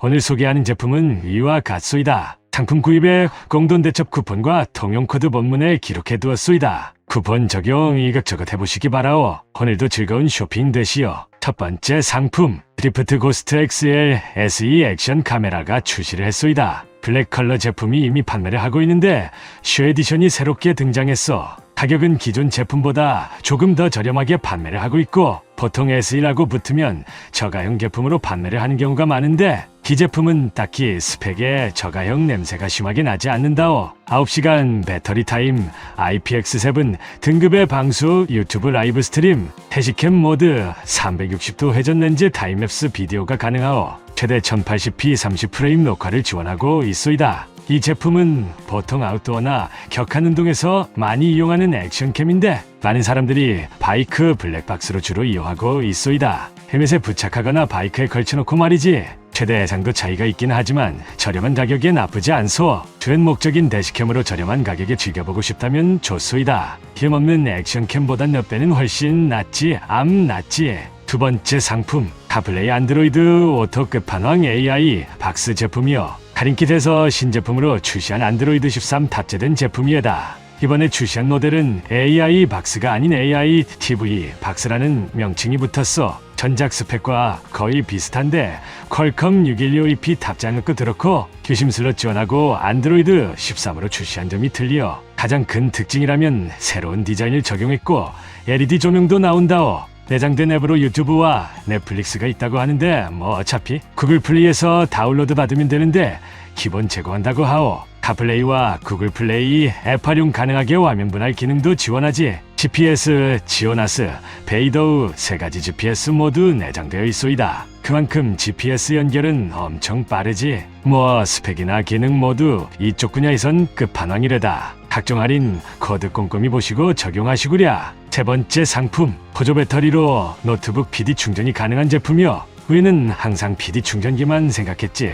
오늘 소개하는 제품은 이와 같소이다. 상품 구입에 공돈 대첩 쿠폰과 통용 코드 본문에 기록해 두었소이다. 쿠폰 적용 이것저것 해보시기 바라오. 오늘도 즐거운 쇼핑 되시오. 첫 번째 상품 드리프트 고스트 XL SE 액션 카메라가 출시를 했소이다. 블랙 컬러 제품이 이미 판매를 하고 있는데 슈 에디션이 새롭게 등장했어. 가격은 기존 제품보다 조금 더 저렴하게 판매를 하고 있고 보통 SE라고 붙으면 저가형 제품으로 판매를 하는 경우가 많은데 이 제품은 딱히 스펙에 저가형 냄새가 심하게 나지 않는다오. 9시간 배터리 타임, IPX7 등급의 방수, 유튜브 라이브 스트림, 태시캠 모드, 360도 회전 렌즈 타임랩스 비디오가 가능하오. 최대 1080p 30프레임 녹화를 지원하고 있소이다. 이 제품은 보통 아웃도어나 격한 운동에서 많이 이용하는 액션캠인데 많은 사람들이 바이크 블랙박스로 주로 이용하고 있소이다. 헬멧에 부착하거나 바이크에 걸쳐놓고 말이지. 최대 해상도 차이가 있긴 하지만 저렴한 가격에 나쁘지 않소. 주연 목적인 대시캠으로 저렴한 가격에 즐겨보고 싶다면 좋소이다. 힘없는 액션캠보단 몇 배는 훨씬 낫지, 암 낫지. 두 번째 상품, 카플레이 안드로이드 오토 끝판왕 AI 박스 제품이요. 카린킷에서 신제품으로 출시한 안드로이드 13 탑재된 제품이에다. 이번에 출시한 모델은 AI 박스가 아닌 AI TV 박스라는 명칭이 붙었어. 전작 스펙과 거의 비슷한데 퀄컴 616EP 탑재하는 것도 그렇고 휴심 슬롯 지원하고 안드로이드 13으로 출시한 점이 틀려. 가장 큰 특징이라면 새로운 디자인을 적용했고 LED 조명도 나온다오. 내장된 앱으로 유튜브와 넷플릭스가 있다고 하는데 뭐 어차피 구글 플레이에서 다운로드 받으면 되는데 기본 제공한다고 하오. 카플레이와 구글 플레이 앱 활용 가능하게 화면 분할 기능도 지원하지. GPS, 지오나스, 베이더우 세 가지 GPS 모두 내장되어 있소이다. 그만큼 GPS 연결은 엄청 빠르지. 뭐 스펙이나 기능 모두 이쪽 분야에선 끝판왕이래다. 각종 할인 코드 꼼꼼히 보시고 적용하시구랴. 세 번째 상품 보조 배터리로 노트북 PD 충전이 가능한 제품이요. 우리는 항상 PD 충전기만 생각했지.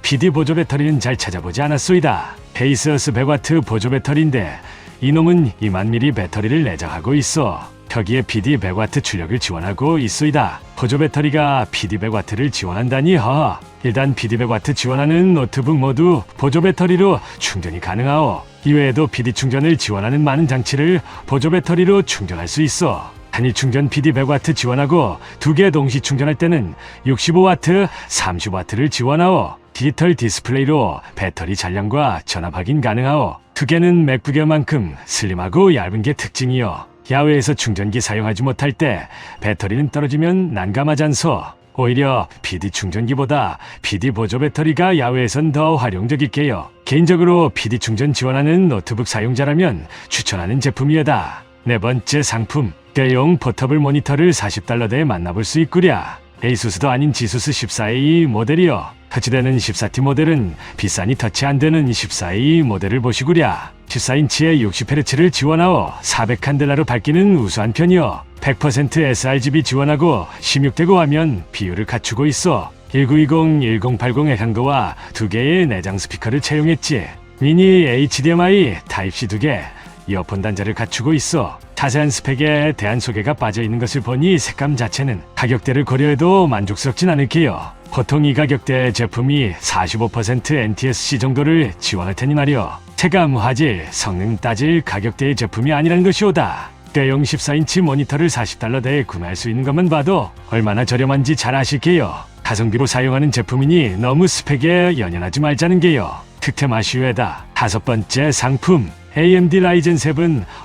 PD 보조 배터리는 잘 찾아보지 않았소이다. 페이스어스 100W 보조 배터리인데 이놈은 2만 mAh 배터리를 내장하고 있어. 벽기에 PD 100W 출력을 지원하고 있소이다. 보조 배터리가 PD 100W를 지원한다니 허. 일단 PD 100W 지원하는 노트북 모두 보조 배터리로 충전이 가능하오. 이외에도 PD 충전을 지원하는 많은 장치를 보조 배터리로 충전할 수 있어. 단일 충전 PD 100W 지원하고 두 개 동시 충전할 때는 65W, 30W를 지원하오. 디지털 디스플레이로 배터리 잔량과 전압 확인 가능하오. 두 개는 맥북에만큼 슬림하고 얇은 게 특징이요. 야외에서 충전기 사용하지 못할 때 배터리는 떨어지면 난감하잖소. 오히려 PD 충전기보다 PD 보조 배터리가 야외에선 더 활용적일게요. 개인적으로 PD 충전 지원하는 노트북 사용자라면 추천하는 제품이에다. 네 번째 상품, 대용 포터블 모니터를 40달러대에 만나볼 수 있구랴. 에이수스도 아닌 지수스 14A 모델이요. 터치되는 14T 모델은 비싸니 터치 안 되는 14A 모델을 보시구랴. 14인치에 60Hz를 지원하오 400칸델라로 밝기는 우수한 편이요. 100% sRGB 지원하고 16대9 화면 비율을 갖추고 있어. 1920, 1080의 향도와 두 개의 내장 스피커를 채용했지. 미니 HDMI 타입C 두 개, 이어폰 단자를 갖추고 있어. 자세한 스펙에 대한 소개가 빠져 있는 것을 보니 색감 자체는 가격대를 고려해도 만족스럽진 않을게요. 보통 이 가격대 제품이 45% NTSC 정도를 지원할 테니 말이요. 체감, 화질, 성능 따질 가격대의 제품이 아니라는 것이오다. 대형 14인치 모니터를 40달러대에 구매할 수 있는 것만 봐도 얼마나 저렴한지 잘 아실게요. 가성비로 사용하는 제품이니 너무 스펙에 연연하지 말자는 게요. 득템 아쉬워다. 다섯 번째 상품. AMD 라이젠 7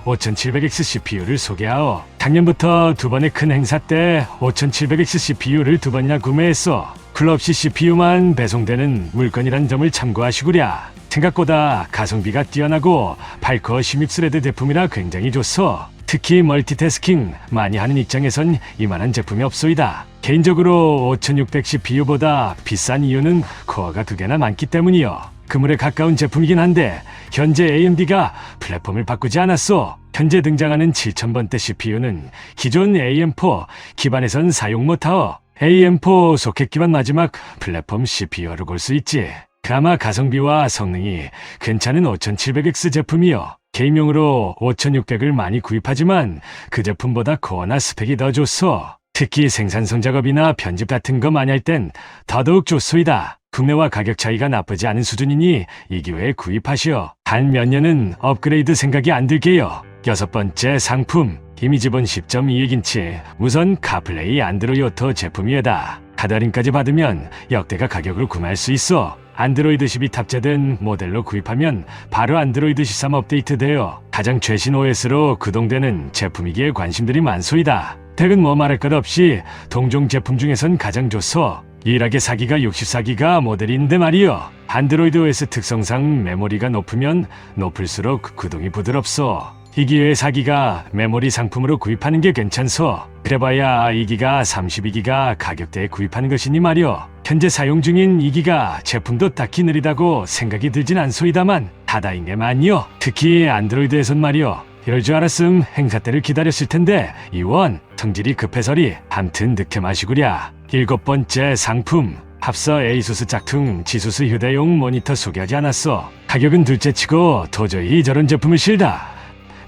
5700X CPU를 소개하오. 작년부터 두 번의 큰 행사 때 5700X CPU를 두 번이나 구매했어. 클럽시 CPU만 배송되는 물건이란 점을 참고하시구랴. 생각보다 가성비가 뛰어나고 8코어 16스레드 제품이라 굉장히 좋소. 특히 멀티태스킹 많이 하는 입장에선 이만한 제품이 없소이다. 개인적으로 5600 CPU보다 비싼 이유는 코어가 두 개나 많기 때문이요. 그물에 가까운 제품이긴 한데 현재 AMD가 플랫폼을 바꾸지 않았소. 현재 등장하는 7000번대 CPU는 기존 AM4 기반에선 사용 못하오. AM4 소켓 기반 마지막 플랫폼 CPU로 볼 수 있지. 가마 가성비와 성능이 괜찮은 5700X 제품이요. 개인용으로 5600을 많이 구입하지만 그 제품보다 코어나 스펙이 더 좋소. 특히 생산성 작업이나 편집 같은 거 많이 할 땐 더더욱 좋소이다. 국내와 가격 차이가 나쁘지 않은 수준이니 이 기회에 구입하시오. 한몇 년은 업그레이드 생각이 안 들게요. 여섯 번째 상품. 이미지본 10.2인치 무선 카플레이 안드로이 오토 제품이다. 가다림까지 받으면 역대가 가격을 구매할 수 있어. 안드로이드 10이 탑재된 모델로 구입하면 바로 안드로이드 13 업데이트되어 가장 최신 OS로 구동되는 제품이기에 관심들이 많소이다. 택은 뭐 말할 것 없이 동종 제품 중에선 가장 좋소. 일하게 사기가 64기가 모델인데 말이요. 안드로이드 OS 특성상 메모리가 높으면 높을수록 구동이 부드럽소. 이 기회에 사기가 메모리 상품으로 구입하는 게 괜찮소. 그래봐야 2기가 32기가 가격대에 구입하는 것이니 말이오. 현재 사용 중인 2기가 제품도 딱히 느리다고 생각이 들진 않소이다만 다다인 게 많이요. 특히 안드로이드에선 말이오. 이럴 줄 알았음 행사 때를 기다렸을 텐데 이원 성질이 급해서리 암튼 득해 마시구랴. 일곱 번째 상품 합서 에이수스 짝퉁 지수스 휴대용 모니터 소개하지 않았어. 가격은 둘째치고 도저히 저런 제품을 실다.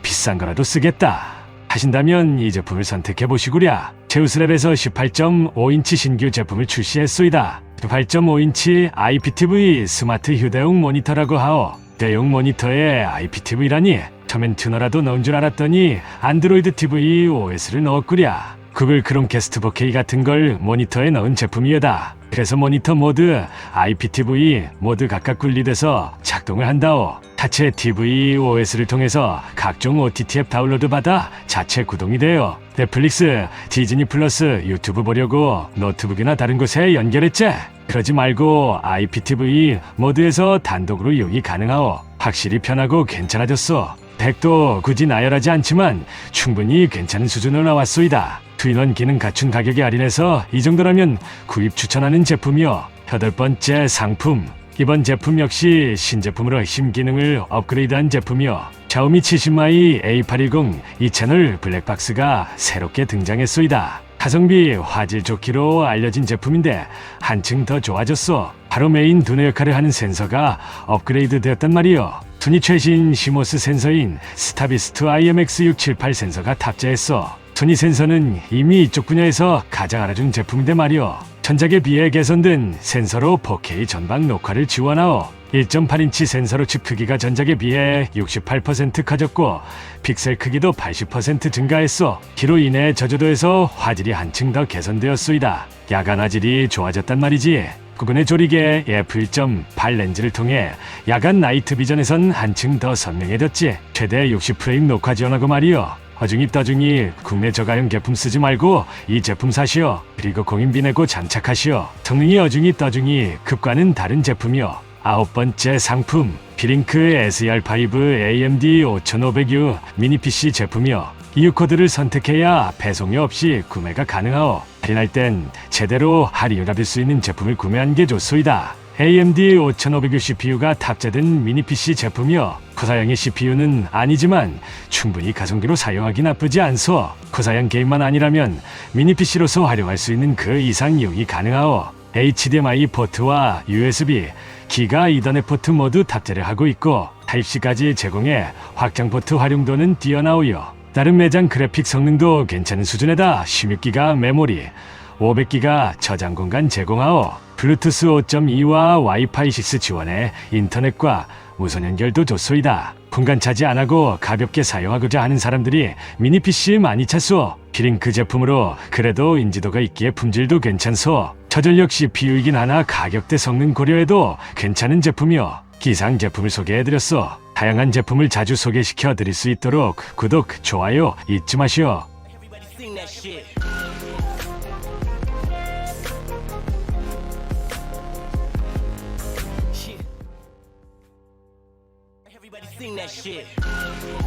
비싼 거라도 쓰겠다. 하신다면 이 제품을 선택해 보시구랴. 제우스랩에서 18.5인치 신규 제품을 출시했소이다. 8.5인치 IPTV 스마트 휴대용 모니터라고 하오. 대용 모니터에 IPTV라니 처음엔 튜너라도 넣은 줄 알았더니 안드로이드 TV OS를 넣었구랴. 구글 크롬 캐스트 4K 같은 걸 모니터에 넣은 제품이다. 그래서 모니터 모드, IPTV 모두 각각 분리돼서 작동을 한다오. 자체 TV OS를 통해서 각종 OTT 앱 다운로드 받아 자체 구동이 돼요. 넷플릭스, 디즈니 플러스, 유튜브 보려고 노트북이나 다른 곳에 연결했지? 그러지 말고 IPTV 모드에서 단독으로 이용이 가능하오. 확실히 편하고 괜찮아졌어. 백도 굳이 나열하지 않지만 충분히 괜찮은 수준으로 나왔소이다. 투인원 기능 갖춘 가격에 할인해서 이 정도라면 구입 추천하는 제품이요. 여덟 번째 상품. 이번 제품 역시 신제품으로 핵심 기능을 업그레이드한 제품이요. 샤오미 70마이 A810 이 채널 블랙박스가 새롭게 등장했소이다. 가성비 화질 좋기로 알려진 제품인데 한층 더 좋아졌어. 바로 메인 두뇌 역할을 하는 센서가 업그레이드 되었단 말이요. 순위 최신 시모스 센서인 스타비스트 IMX678 센서가 탑재했어. 순위 센서는 이미 이쪽 분야에서 가장 알아준 제품인데 말이요. 전작에 비해 개선된 센서로 4K 전방 녹화를 지원하오. 1.8인치 센서로 칩 크기가 전작에 비해 68% 커졌고 픽셀 크기도 80% 증가했어. 기로 인해 저조도에서 화질이 한층 더 개선되었소이다. 야간 화질이 좋아졌단 말이지. 구근의 조리개 f1.8 렌즈를 통해 야간 나이트 비전에선 한층 더 선명해졌지. 최대 60프레임 녹화 지원하고 말이요. 어중이 떠중이 국내 저가형 제품 쓰지 말고 이 제품 사시오. 그리고 공인비 내고 장착하시오. 성능이 어중이 떠중이 급과는 다른 제품이요. 아홉 번째 상품 비링크 SR5 AMD 5500U 미니 PC 제품이요. EU 코드를 선택해야 배송료 없이 구매가 가능하오. 할인할 땐 제대로 할인을 받을 수 있는 제품을 구매한 게 좋소이다. AMD 5500U CPU가 탑재된 미니 PC 제품이요. 코사양의 CPU는 아니지만 충분히 가성비로 사용하기 나쁘지 않소. 코사양 게임만 아니라면 미니 PC로서 활용할 수 있는 그 이상 이용이 가능하오. HDMI 포트와 USB, 기가 이더넷 포트 모두 탑재를 하고 있고 타입C까지 제공해 확장 포트 활용도는 뛰어나오요. 다른 매장 그래픽 성능도 괜찮은 수준에다 16기가 메모리, 500기가 저장 공간 제공하오. 블루투스 5.2와 와이파이 6 지원해 인터넷과 무선 연결도 좋소이다. 공간 차지 안 하고 가볍게 사용하고자 하는 사람들이 미니 PC 많이 찾소. 피링크 제품으로 그래도 인지도가 있기에 품질도 괜찮소. 저전력 CPU이긴 하나 가격대 성능 고려해도 괜찮은 제품이요. 기상 제품을 소개해드렸소. 다양한 제품을 자주 소개시켜 드릴 수 있도록 구독, 좋아요 잊지 마시오. That shit.